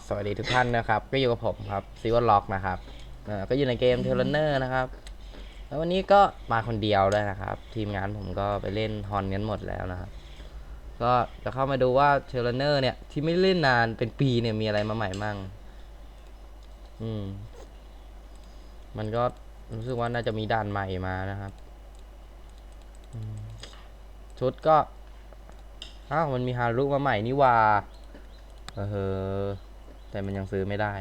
็สวัสดีทุกท่านนะครับ ก็อยู่กับผมครับซีวอลล็อกนะครับก็อยู่ในเกมเทเลเนอร์นะครับ แล้ววันนี้ก็มาคนเดียวด้วยนะครับ ทีมงานผมก็ไปเล่นฮอนกันหมดแล้วนะครับ ก็จะเข้ามาดูว่าเทเลเนอร์เนี่ยที่ไม่เล่นนานเป็นปีเนี่ยมีอะไรมาใหม่มั่ง อืม มันก็รู้สึกว่าน่าจะมีด่านใหม่มานะครับชุดก็อ้าวมันมีฮารุมาใหม่นี่ว่าเออ แต่มันยังซื้อไม่ได้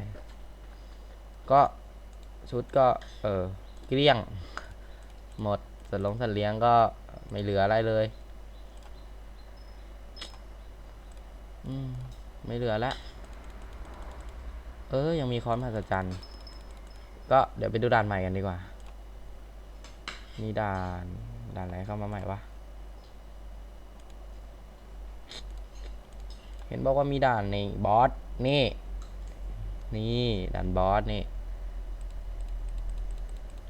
ก็ชุดก็ เออเกลี้ยง หมดสัตว์ลงสัตว์เลี้ยงก็ไม่เหลืออะไรเลย อืม ไม่เหลือแล้วเออ ยังมีคอนมหัศจรรย์ ก็เดี๋ยวไปดูด่านใหม่กันดีกว่า มีด่าน ด่านอะไรเข้ามาใหม่วะ เห็นบอกว่ามีด่านในบอส นี่ นี่ด่านบอสนี่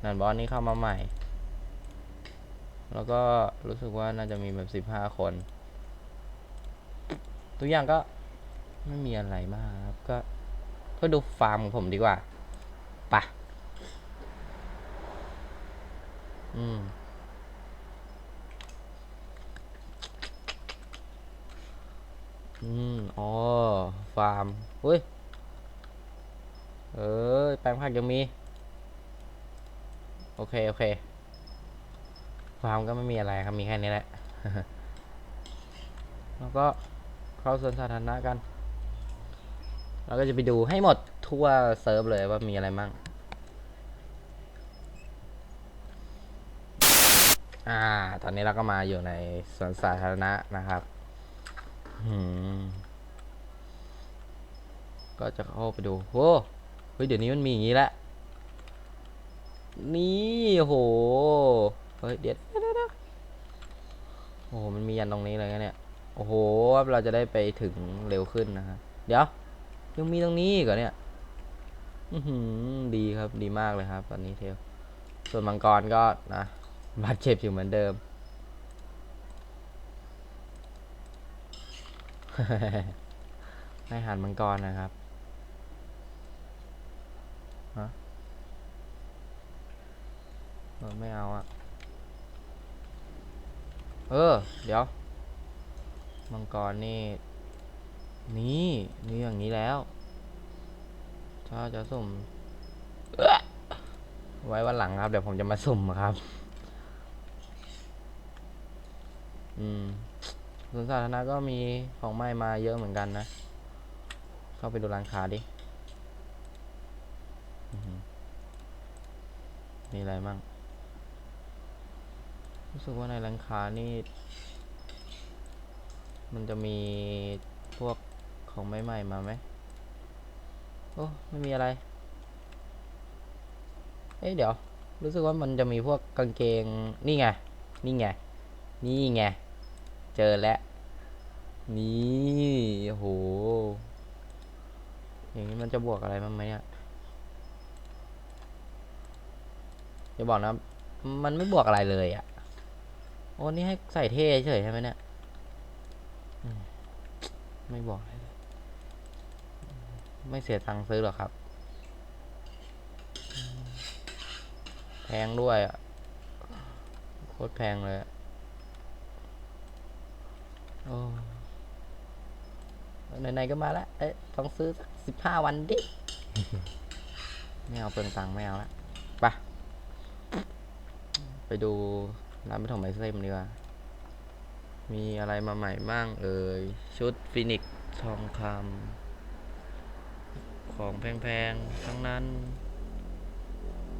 ด่านบอสนี่เข้ามาใหม่ แล้วก็รู้สึกว่าน่าจะมีแบบสิบห้าคน ทุกอย่างก็ไม่มีอะไรมากครับ ก็ก็ดูฟาร์มของผมดีกว่าไปะอืมอืมอ๋อฟาร์มเฮ้ย เออแปลงผักยังมี โอเค โอเคฟาร์มก็ไม่มีอะไรครับ มีแค่นี้แหละ แล้วก็เข้าสวนสาธารณะกัน เราก็จะไปดูให้หมดทั่วเซิร์ฟเลยว่ามีอะไรมั่ง อ่า ตอนนี้เราก็มาอยู่ในสวนสาธารณะนะครับอืมก็จะเข้าไปดูโอ้ ฮ้ยเดี๋ยวนี้มันมีอย่างนี้แล้วนี่โหเฮ้ยเดี๋ยวโอ้โหมันมียันตรงนี้เลยเนี่ยโอ้โหเราจะได้ไปถึงเร็วขึ้นนะฮะเดี๋ยวยังมีตรงนี้อีกเหรอเนี่ยอือหือดีครับดีมากเลยครับ ตอนนี้เทลส่วนมังกรก็นะบาดเจ็บอยู่เหมือนเดิมให้หารมังกรนะครับ ฮะ เออ ไม่เอาอะเออ เดี๋ยว มังกรนี่ นี่นี่อย่างนี้แล้ว ถ้าจะสุ่ม ไว้วันหลังครับ เดี๋ยวผมจะมาสุ่มครับ อืมสวนสาธารณะก็มีของใหม่มาเยอะเหมือนกันนะ เข้าไปดูร้านค้าดิ มีอะไรมั่ง รู้สึกว่าในร้านค้านี่ มันจะมีพวกของใหม่ๆมาไหมโอ้ไม่มีอะไร เอ้ยเดี๋ยว รู้สึกว่ามันจะมีพวกกางเกง นี่ไง นี่ไง นี่ไง เจอแล้ว นี่โห อย่างนี้มันจะบวกอะไรบ้างไหมเนี่ยอย่าบอกนะ มันไม่บวกอะไรเลยอะ่ะ โอ้นี่ให้ใส่เท่เฉยใช่ไหมเนี่ยไม่บอกไรเลยไม่เสียตังค์ซื้อหรอกครับ แพงด้วยอะ โคตรแพงเลยอะโอ้ไหนๆก็มาแล้ว เอ๊ะต้องซื้อสักสิบห้าวันดิ ไม่เอาเปลืองตังค์ไม่เอาละไปไปดู ร้านปฐมไอเซมดีกว่า มีอะไรมาใหม่บ้างเอ่ย ชุดฟินิกซ์ทองคำของแพงๆ ทั้งนั้น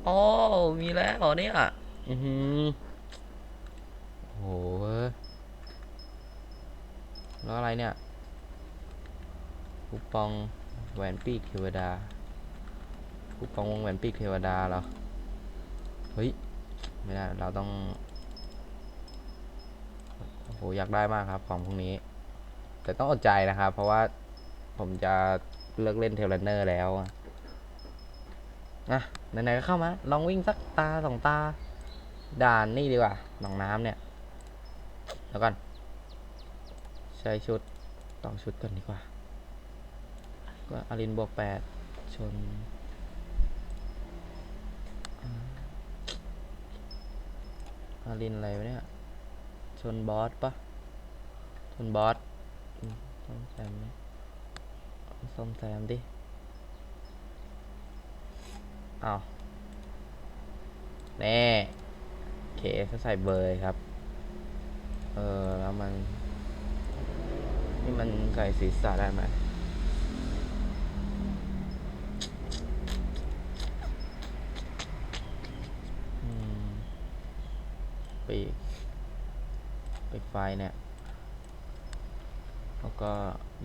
อ๋อมีแล้วเหรอเนี่ยอือหือโหแล้วอะไรเนี่ยคูปองแหวนปีกเทวดาคูปองวงแหวนปีกเทวดาเหรอ เฮ้ย ไม่ได้ เราต้อง โหอยากได้มากครับของพวกนี้ แต่ต้องอดใจนะครับ เพราะว่าผมจะเลิกเล่นเทเลนเนอร์แล้วอะอะไหนๆก็เข้ามาลองวิ่งสักตาสองตา ด่านนี่ดีกว่าหนองน้ำเนี่ยแล้วก่อนใช้ชุดต้องชุดก่อนดีกว่า ก็อารินบวกแปดชนอาอารินอะไรวะเนี่ย ชนบอสปะชนบอสซ่อมแซมไหมซ่อมแซมดิเอาแน่เคก็ใส่เบอร์ครับ เออ แล้วมัน นี่มันใส่ศีรษะได้ไหมอืมปีก ปีกไฟเนี่ย แล้วก็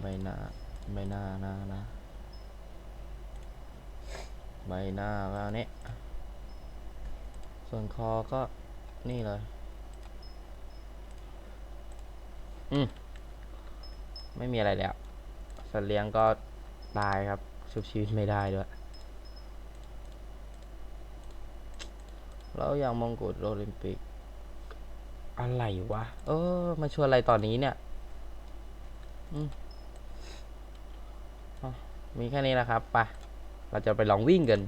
ใบหน้า ใบหน้าหน้านะ ใบหน้าก็อันนี้ส่วนคอก็นี่เลย อืม ไม่มีอะไรแล้ว สัตว์เลี้ยงก็ตายครับ ชุบชีวิตไม่ได้ด้วย แล้วอย่างมงกุฎโอลิมปิก อะไรวะ เออ มาชวนอะไรตอนนี้เนี่ยอืมอะมีแค่นี้นะครับไปเราจะไปลองวิ่งกัน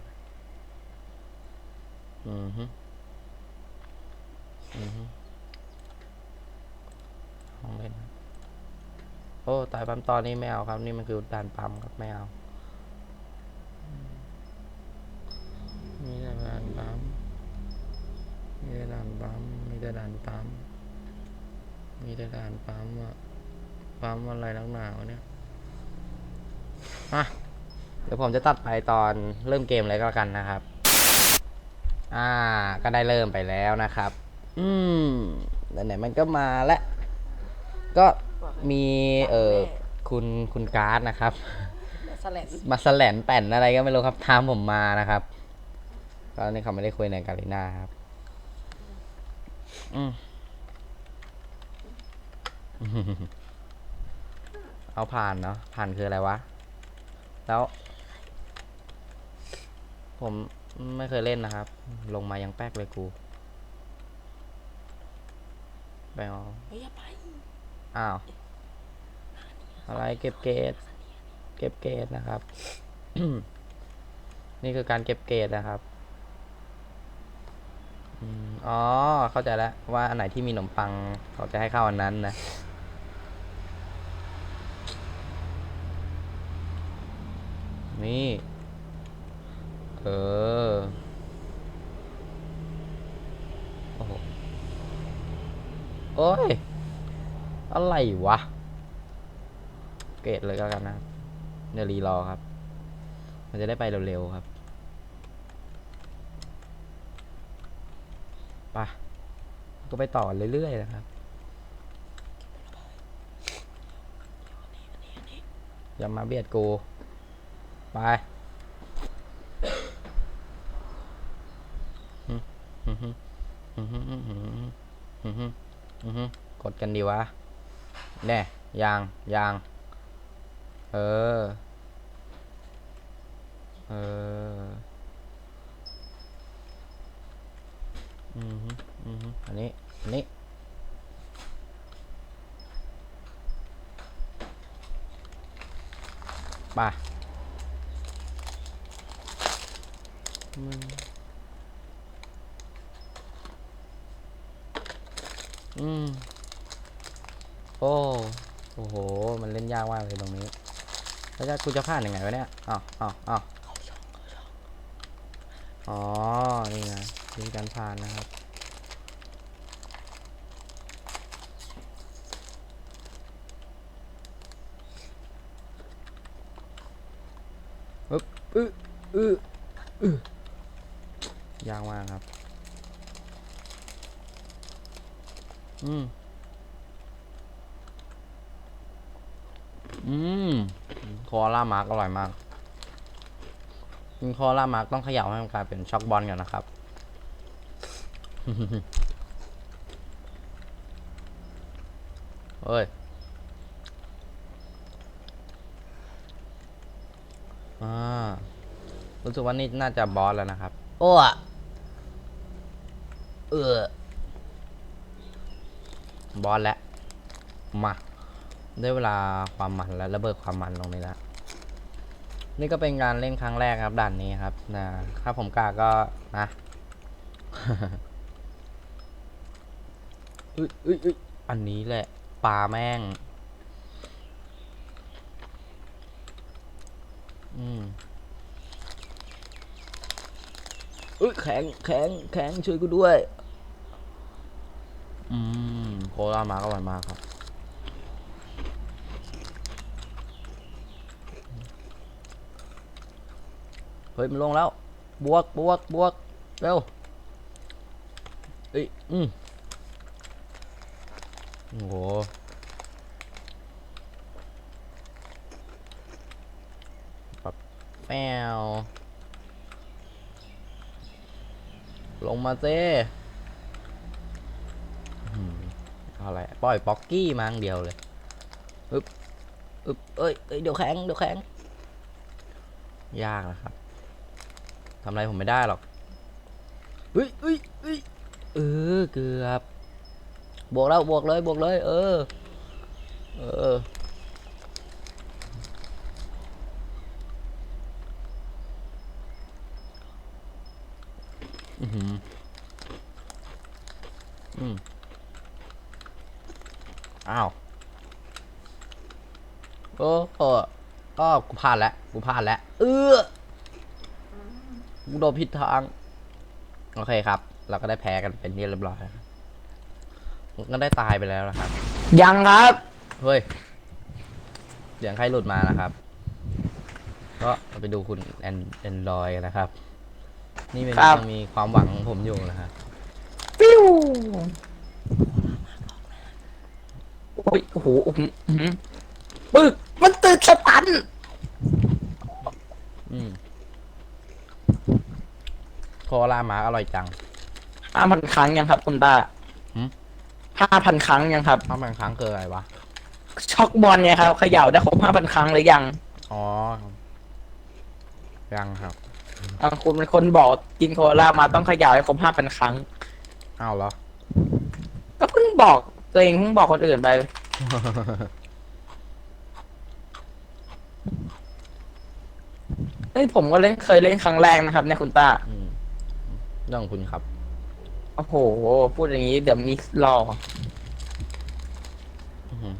อือฮึอือฮึห้องเล่นครับโอ้ ตายปั๊มตอนนี้ไม่เอาครับ นี่มันคือด่านปั๊มครับไม่เอาอืมมีแต่ด่านปั๊มมี แต่ด่านปั๊ม มีแต่ด่านปั๊ม มีแต่ด่านปั๊มอะปั๊มอะไรนักหนาวะเนี่ยอะเดี๋ยวผมจะตัดไปตอนเริ่มเกมเลยก็แล้วกันนะครับ อ่า ก็ได้เริ่มไปแล้วนะครับ อืมไหนๆมันก็มาแล้ว ก็มีเอ่อคุณคุณการ์ดนะครับสแลนมาแสแลนแป่นอะไรก็ไม่รู้ครับตามผมมานะครับตอนนี้เขาไม่ได้คุยในกาลิน่าครับ อืมเอาผ่านเนาะผ่านคืออะไรวะ แล้ว ผมไม่เคยเล่นนะครับ ลงมายังแป๊กเลยกูไปเอาเฮ้ยอย่าไปอ้าว อะไรเก็บเกรดเก็บเกรดนะครับ นี่คือการเก็บเกรดนะครับ อ๋อ เข้าใจแล้วว่าอันไหนที่มีขนมปัง เขาจะให้เข้าอันนั้นนะ นี่ เออ โอ้โหโอ้ย อะไรวะ เกรดเลยก็แล้วกันนะเดี๋ยวรีรอครับ มันจะได้ไปเร็วๆครับ ปะก็ไปต่อเรื่อยๆนะครับอย่ามาเบียดกู ไปกดกันดีวะ แน่ยางยาง เออ เออ อืมอืมอันนี้ อันนี้ปมึงอืม โอ้ โอ้โห มันเล่นยากมากเลยตรงนี้ แล้วจะกูจะผ่านยังไงวะเนี่ย อ้าวอ้าวอ้าวเขาช่ออ๋อ นี่ไง วิธีการผ่านนะครับ ปึ๊บอึอึอึยากมากครับ อืม อืม คอล่ามาร์กอร่อยมากกินคอล่ามาร์กต้องเขย่าให้มันกลายเป็นช็อกบอลก่อนนะครับ เฮ้ยอ่ารู้สึกว่านี่น่าจะบอสแล้วนะครับ โอ้อะเออบอสแล้วมาได้เวลาความมันแล้วระเบิดความมันลงนี้แล้วนี่ก็เป็นการเล่นครั้งแรกครับด่านนี้ครับนะถ้าผมกล้าก็นะ อุ้ยอุ้ยอุ้ยอันนี้แหละปลาแม่ง อืมอ้ยแข็งแข็งแข็งช่วยกูด้วย อืมโครามาก็อร่อยมากครับ เฮ้ย มันลงแล้ว บวกบวกบวกเร็วเอ้ย อืม โอ้โหปับแปวลงมาเจ้อื้อหือเอาอะไร ปล่อยป๊อกกี้มาอันเดียวเลยอึบอึบเอ้ยเอ้ย เดี๋ยวแข็ง เดี๋ยวแข็ง ยากนะครับ ทำอะไรผมไม่ได้หรอกเฮ้ยเฮ้ยเฮ้ยเออ เกือบ บวกแล้วบวกเลยบวกเลย เออ เอออือออืมอ้าวโอ้โหก็กูพลาดแล้วกูพลาดแล้วเออกูโดนผิดทาง โอเคครับ เราก็ได้แพ้กันเป็นที่เรียบร้อย แล้วผมก็ได้ตายไปแล้วนะครับ ยังครับเฮ้ยเสียงใครหลุดมานะครับ ก็ไปดูคุณแอนแอนดรอยนะครับ นี่เป็นครับยังมีความหวังของผมอยู่นะครับปิ้วโอ้ยโอ้โหอื้อหืออื้อหือปึกมันตื่นสตัน อืมโคลามาอร่อยจังห้าพันครั้งยังครับคุณตาหืม ห้าพันครั้งยังครับถ้าบางครั้งเกิดอะไรวะ ช็อกบอลเนี่ยครับเขย่าได้ครบห้าพันครั้งหรือยังอ๋อ ยังครับ อ่าคุณเป็นคนบอกกินโคลามาต้องเขย่าให้ครบห้าพันครั้ง อ้าวเหรอ ก็เพิ่งบอกตัวเองเพิ่งบอกคนอื่นไป เฮ้ยผมก็เล่นเคยเล่นครั้งแรกนะครับเนี่ยคุณตา อืมเรื่องของคุณครับ โอ้โห พูดอย่างนี้เดี๋ยวมีรออื้อหือ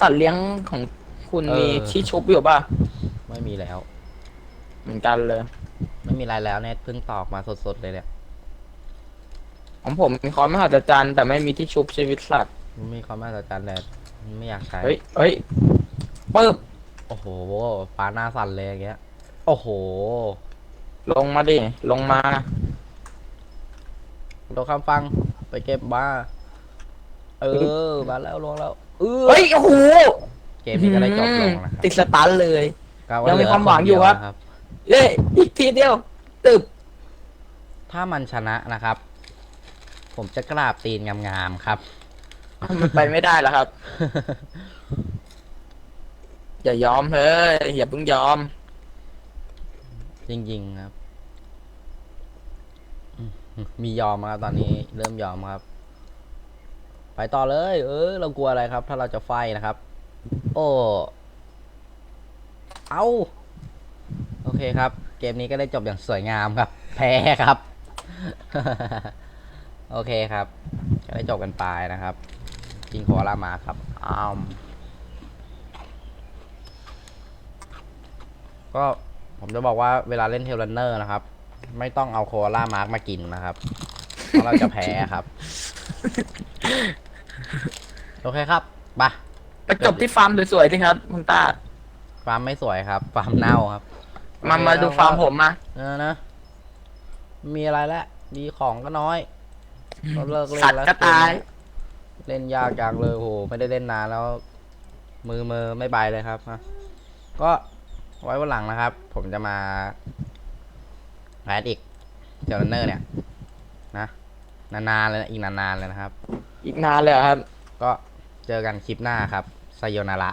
สัตว์เลี้ยงของคุณมีที่ชุบอยู่ป่ะ ไม่มีแล้ว เหมือนกันเลย ไม่มีอะไรแล้วเนี่ยเพิ่งตอกมาสดๆเลยเนี่ยของผมมีความมหัศจรรย์แต่ไม่มีที่ชุบชีวิตสัตว์มันมีความมหัศจรรย์แต่ไม่อยากใช้เฮ้ยเฮ้ยปึ๊บโอ้โหปลาหน้าสั่นเลยอย่างเงี้ย โอ้โห ลงมาดิ ลงมาโดนคำฟัง ไปเก็บมาเออ มาแล้วลงแล้ว เออเฮ้ยโอ้โหเกมนี้ก็ได้จบลงนะครับติดสตันเลยกะยังมีเหลืความหวังอยู่นเดีครับนะเอ้ยอีกทีเดียว ตึบ ถ้ามันชนะนะครับ ผมจะกราบตีนงามๆครับ มันไปไม่ได้แล้วครับ อย่ายอมเฮ้ย อย่าเพิ่งยอม จริงๆครับ มียอมครับตอนนี้เริ่มยอมครับ ไปต่อเลย เออ เรากลัวอะไรครับ ถ้าเราจะไฟนะครับ โอ้เอาโอเคครับ เกมนี้ก็ได้จบอย่างสวยงามครับ แพ้ครับ โอเคครับก็ได้จบกันไปนะครับกินโคลามาครับอ้าวก็ ผมจะบอกว่าเวลาเล่นเทลรันเนอร์นะครับ ไม่ต้องเอาโคลามาร์กมากินนะครับเพราะเราจะแพ้ครับ โอเคครับไปไปจบที่ฟาร์มสวยๆสิครับคุณตาฟาร์มไม่สวยครับ ฟาร์มเน่าครับ มามาดูฟาร์มผมมาเออนะ มีอะไรแล้วมีของก็น้อยก็เลิกเล่นสัตว์แล้วก็ตาย เล่นยากจังเลยโหไม่ได้เล่นนานแล้ว มือมือไม่ไปเลยครับนะก็ ไว้วันหลังนะครับ ผมจะมาแพทอีกเจอร์เนอร์เนี่ย นะ นานๆเลยนะอีกนานๆเลยนะครับ อีกนานเลยเหรอครับ ก็เจอกันคลิปหน้าครับไซโยนาระ